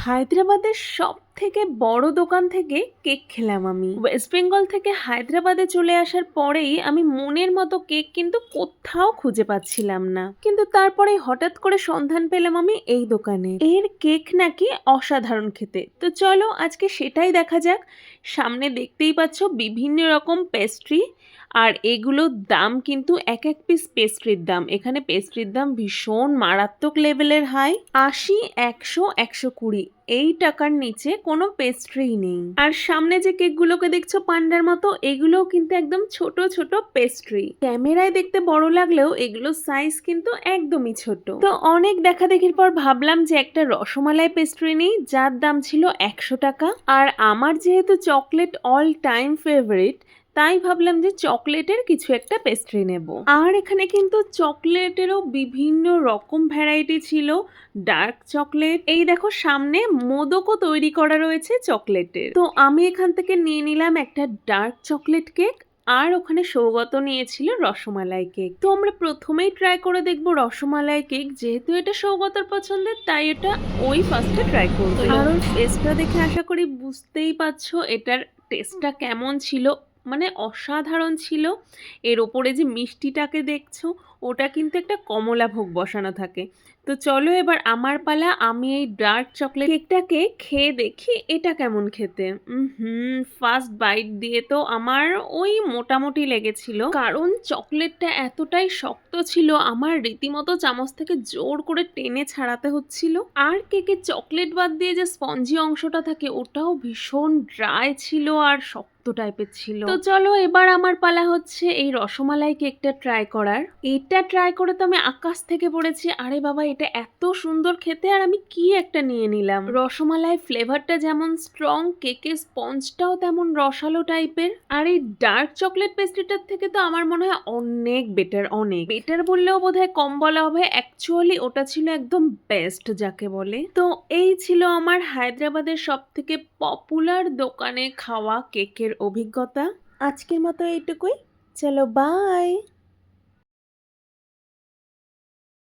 হায়দ্রাবাদের সব থেকে বড় দোকান থেকে কেক খেলাম আমি। ওয়েস্ট বেঙ্গল থেকে হায়দ্রাবাদে চলে আসার পরেই আমি মনের মতো কেক কিন্তু কোথাও খুঁজে পাচ্ছিলাম না। কিন্তু তারপরে হঠাৎ করে সন্ধান পেলাম আমি এই দোকানে। এর কেক নাকি অসাধারণ খেতে। তো চলো আজকে সেটাই দেখা যাক। সামনে দেখতেই পাচ্ছ বিভিন্ন রকম পেস্ট্রি আর এগুলোর দাম কিন্তু এক এক পিস পেস্ট্রির দাম। এখানে পেস্ট্রির দাম ভীষণ মারাত্মক লেভেলের হাই আশি, একশো একশো কুড়ি। এই টাকার নিচে কোনো পেস্ট্রি নেই। আর সামনে যে কেকগুলোকে দেখছ পান্ডার মতো, এগুলোও কিন্তু একদম ছোট ছোট পেস্ট্রি ক্যামেরায় দেখতে বড় লাগলেও এগুলোর সাইজ কিন্তু একদমই ছোট। তো অনেক দেখা দেখির পর ভাবলাম যে একটা রসমালাই পেস্ট্রি নিই, যার দাম ছিল একশো টাকা। আর আমার যেহেতু চকলেট অল টাইম ফেভারিট তাই ভাবলাম যে চকলেটের কিছু একটা পেস্ট্রি নেব। আর এখানে কিন্তু চকলেটেরও বিভিন্ন রকম ভ্যারাইটি ছিল। ডার্ক চকলেট এই দেখো সামনে মোদকও তৈরি করা রয়েছে চকলেটের। তো আমি এখান থেকে নিয়ে নিলাম একটা ডার্ক চকলেট কেক আর ওখানে সৌগত নিয়েছিল রসমালাই কেক তো আমরা প্রথমেই ট্রাই করে দেখব রসমালাই কেক যেহেতু এটা সৌগতর পছন্দের তাই এটা ওই ফার্স্টে ট্রাই করব। আর ওর টেস্টটা দেখে আশা করি বুঝতেই পারছ এটার টেস্টটা কেমন ছিল। মানে অসাধারণ ছিল। এর ওপরে যে মিষ্টিটাকে দেখছ, ওটা কিন্তু একটা কমলা ভোগ বসানো থাকে। তো চলো এবার আমার পালা, আমি এই ডার্ক চকলেট কেকটাকে খেয়ে দেখি এটা কেমন খেতে। হুম ফার্স্ট বাইট দিয়ে তো আমার ওই মোটামুটি লেগেছিল। কারণ চকলেটটা এতটাই শক্ত ছিল, আমার রীতিমতো চামচ থেকে জোর করে টেনে ছাড়াতে হচ্ছিল। আর কেকের চকলেট বাদ দিয়ে যে স্পঞ্জি অংশটা থাকে, ওটাও ভীষণ ড্রাই ছিল আর শক্ত টাইপের ছিল। তো চলো এবার আমার পালা হচ্ছে এই রসমালাই কেকটা ট্রাই করার। এটা ট্রাই করে তো আমি আকাশ থেকে পড়েছি। আরে বাবা, এটা এত সুন্দর খেতে আর আমি কি একটা নিয়ে নিলাম? রসমালাই ফ্লেভারটা যেমন স্ট্রং কেকের স্পঞ্জটাও তেমন রসালো টাইপের আর এই ডার্ক চকলেট পেস্ট্রিটার থেকে তো আমার মনে হয় অনেক বেটার অনেক। বেটার বললেও বোধহয় কম বলা হবে। অ্যাকচুয়ালি ওটা ছিল একদম বেস্ট যাকে বলে। তো এই ছিল আমার হায়দ্রাবাদের সব থেকে পপুলার দোকানে খাওয়া কেকের অভিজ্ঞতা। আজকের মতো এইটুকুই। চলো বাই